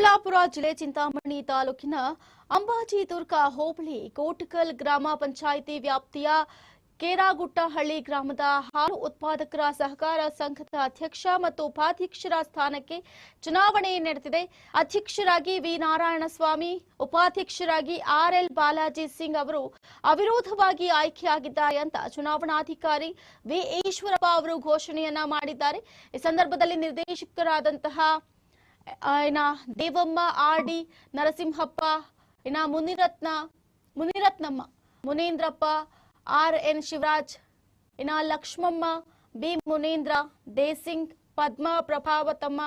ಚಿಕ್ಕಬಳ್ಳಾಪುರ ಜಿಲ್ಲೆ ಚಿಂತಾಮಣಿ ತಾಲೂಕಿನ ಅಂಬಾಜಿ ದುರ್ಗ ಹೋಬಳಿ ಕೋಟಕಲ್ ಗ್ರಾಮ ಪಂಚಾಯಿತಿ ವ್ಯಾಪ್ತಿಯ ಕೇರಾಗುಟ್ಟಹಳ್ಳಿ ಗ್ರಾಮದ ಹಾಲು ಉತ್ಪಾದಕರ ಸಹಕಾರ ಸಂಘದ ಅಧ್ಯಕ್ಷ ಮತ್ತು ಉಪಾಧ್ಯಕ್ಷರ ಸ್ಥಾನಕ್ಕೆ ಚುನಾವಣೆ ನಡೆದಿದೆ. ಅಧ್ಯಕ್ಷರಾಗಿ ವಿ ನಾರಾಯಣಸ್ವಾಮಿ, ಉಪಾಧ್ಯಕ್ಷರಾಗಿ ಆರ್ಎಲ್ ಬಾಲಾಜಿ ಸಿಂಗ್ ಅವರು ಅವಿರೋಧವಾಗಿ ಆಯ್ಕೆಯಾಗಿದ್ದಾರೆ ಅಂತ ಚುನಾವಣಾಧಿಕಾರಿ ವಿ ಈಶ್ವರಪ್ಪ ಅವರು ಘೋಷಣೆಯನ್ನ ಮಾಡಿದ್ದಾರೆ. ಈ ಸಂದರ್ಭದಲ್ಲಿ ನಿರ್ದೇಶಕರಾದಂತಹ ಇನ್ನ ದೇವಮ್ಮ ಆರ್ ಡಿ ನರಸಿಂಹಪ್ಪ, ಇನ್ನ ಮುನಿರತ್ನ, ಮುನಿರತ್ನಮ್ಮ, ಮುನೀಂದ್ರಪ್ಪ, ಆರ್ ಎನ್ ಶಿವರಾಜ್, ಇನ್ನ ಲಕ್ಷ್ಮಮ್ಮ, ಬಿ ಮುನೀಂದ್ರ, ದೇಸಿಂಗ್, ಪದ್ಮ ಪ್ರಭಾವತಮ್ಮ,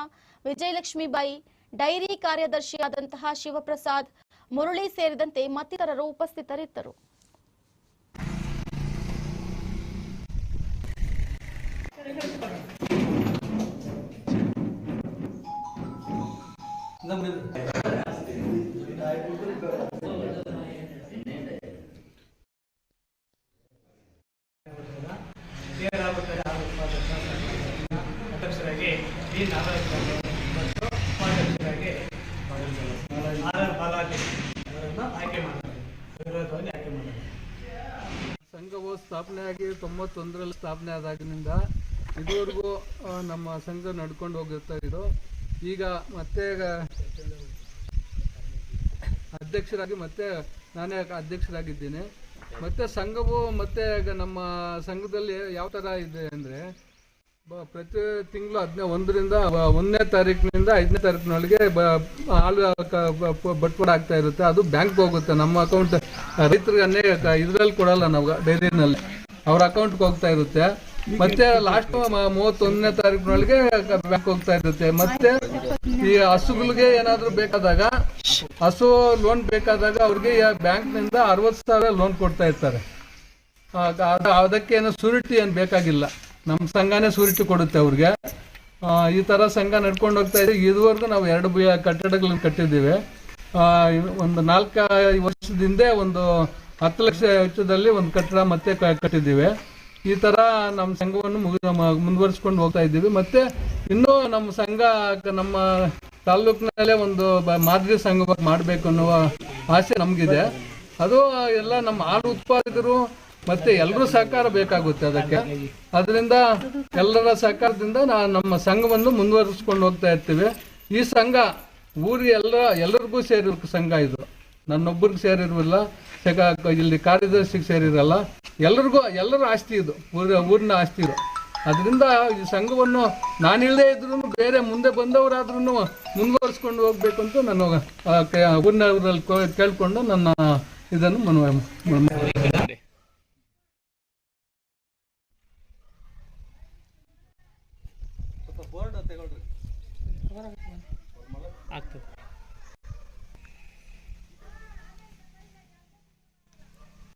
ವಿಜಯಲಕ್ಷ್ಮೀಬಾಯಿ, ಡೈರಿ ಕಾರ್ಯದರ್ಶಿಯಾದಂತಹ ಶಿವಪ್ರಸಾದ್, ಮುರಳಿ ಸೇರಿದಂತೆ ಮತ್ತಿತರರು ಉಪಸ್ಥಿತರಿದ್ದರು. ಅಧ್ಯಕ್ಷರಾಗಿ ಸ್ಥಾಪನೆ ಆಗಿ ಸಂಘವು ತೊಂಬತ್ತೊಂದರಲ್ಲಿ ಸ್ಥಾಪನೆ ಆದಾಗಿನಿಂದ ಇದುವರೆಗೂ ನಮ್ಮ ಸಂಘ ನಡ್ಕೊಂಡು ಹೋಗಿರ್ತಾ ಇದ್ದು ಈಗ ಮತ್ತೆ ಅಧ್ಯಕ್ಷರಾಗಿ ಮತ್ತೆ ನಾನೇ ಅಧ್ಯಕ್ಷರಾಗಿದ್ದೀನಿ. ಮತ್ತೆ ಸಂಘವು ಮತ್ತೆ ನಮ್ಮ ಸಂಘದಲ್ಲಿ ಯಾವ ಥರ ಇದೆ ಅಂದರೆ ಪ್ರತಿ ತಿಂಗಳು ಹದಿನೈದು ಒಂದರಿಂದ ಒಂದನೇ ತಾರೀಕಿನಿಂದ ಐದನೇ ತಾರೀಕಿನೊಳಗೆ ಹಾಲು ಬಟ್ವಾಡ ಆಗ್ತಾ ಇರುತ್ತೆ. ಅದು ಬ್ಯಾಂಕ್ ಹೋಗುತ್ತೆ. ನಮ್ಮ ಅಕೌಂಟ್ ರೈತರಿಗೆ ಇದರಲ್ಲಿ ಕೊಡಲ್ಲ ನಾವು ಡೈರಿನಲ್ಲಿ. ಅವ್ರ ಅಕೌಂಟ್ಗೆ ಹೋಗ್ತಾ ಇರುತ್ತೆ. ಮತ್ತೆ ಲಾಸ್ಟ್ ಮೂವತ್ತೊಂದನೇ ತಾರೀಕಿನೊಳಗೆ ಬ್ಯಾಂಕ್ ಹೋಗ್ತಾ ಇರುತ್ತೆ. ಮತ್ತೆ ಈ ಹಸುಗಳಿಗೆ ಏನಾದ್ರು ಬೇಕಾದಾಗ, ಹಸು ಲೋನ್ ಬೇಕಾದಾಗ ಅವ್ರಿಗೆ ಬ್ಯಾಂಕ್ನಿಂದ ಅರವತ್ತು ಸಾವಿರ ಲೋನ್ ಕೊಡ್ತಾ ಇರ್ತಾರೆ. ಅದಕ್ಕೆ ಏನೋ ಸೂರಿಟಿ ಏನು ಬೇಕಾಗಿಲ್ಲ. ನಮ್ಮ ಸಂಘನೇ ಸೂರಿಟಿ ಕೊಡುತ್ತೆ ಅವ್ರಿಗೆ. ಈ ಥರ ಸಂಘ ನಡ್ಕೊಂಡು ಹೋಗ್ತಾ ಇದೆ. ಇದುವರೆಗೂ ನಾವು ಎರಡು ಕಟ್ಟಡಗಳನ್ನ ಕಟ್ಟಿದ್ದೀವಿ. ಒಂದು ನಾಲ್ಕು ವರ್ಷದಿಂದ ಒಂದು ಹತ್ತು ಲಕ್ಷ ವೆಚ್ಚದಲ್ಲಿ ಒಂದು ಕಟ್ಟಡ ಮತ್ತೆ ಕಟ್ಟಿದ್ದೀವಿ. ಈ ತರ ನಮ್ಮ ಸಂಘವನ್ನು ಮುಗಿದ ಮುಂದುವರಿಸ್ಕೊಂಡು ಹೋಗ್ತಾ ಇದ್ದೀವಿ. ಮತ್ತೆ ಇನ್ನೂ ನಮ್ಮ ಸಂಘ ನಮ್ಮ ತಾಲ್ಲೂಕಿನಲ್ಲೇ ಒಂದು ಮಾದರಿ ಸಂಘ ಮಾಡಬೇಕು ಅನ್ನುವ ಆಸೆ ನಮಗಿದೆ. ಅದು ಎಲ್ಲ ನಮ್ಮ ಹಾಲು ಉತ್ಪಾದಕರು ಮತ್ತೆ ಎಲ್ಲರೂ ಸಹಕಾರ ಬೇಕಾಗುತ್ತೆ ಅದಕ್ಕೆ. ಅದರಿಂದ ಎಲ್ಲರ ಸಹಕಾರದಿಂದ ನಾ- ನಮ್ಮ ಸಂಘವನ್ನು ಮುಂದುವರಿಸ್ಕೊಂಡು ಹೋಗ್ತಾ ಇರ್ತೀವಿ. ಈ ಸಂಘ ಊರಿ ಎಲ್ಲ ಎಲ್ಲರಿಗೂ ಸೇರಿರೋ ಸಂಘ ಇದು. ನನ್ನೊಬ್ಬರಿಗೆ ಸೇರಿರಲಿಲ್ಲ ಇಲ್ಲಿ ಕಾರ್ಯದರ್ಶಿಗೆ ಸೇರಿರಲ್ಲ. ಎಲ್ಲರಿಗೂ ಎಲ್ಲರ ಆಸ್ತಿ ಇದು. ಊರ ಊರಿನ ಆಸ್ತಿ ಇದು. ಅದರಿಂದ ಈ ಸಂಘವನ್ನು ನಾನಿಲ್ಲದೆ ಇದ್ರೂ ಬೇರೆ ಮುಂದೆ ಬಂದವರಾದ್ರೂ ಮುಂದುವರಿಸ್ಕೊಂಡು ಹೋಗಬೇಕು ಅಂತ ನಾನು ಊರಿನವರಲ್ಲಿ ಕೇಳಿಕೊಂಡು ನನ್ನ ಇದನ್ನು ಮನವಿ ಮನವಿ ಆಗ್ತದೆ.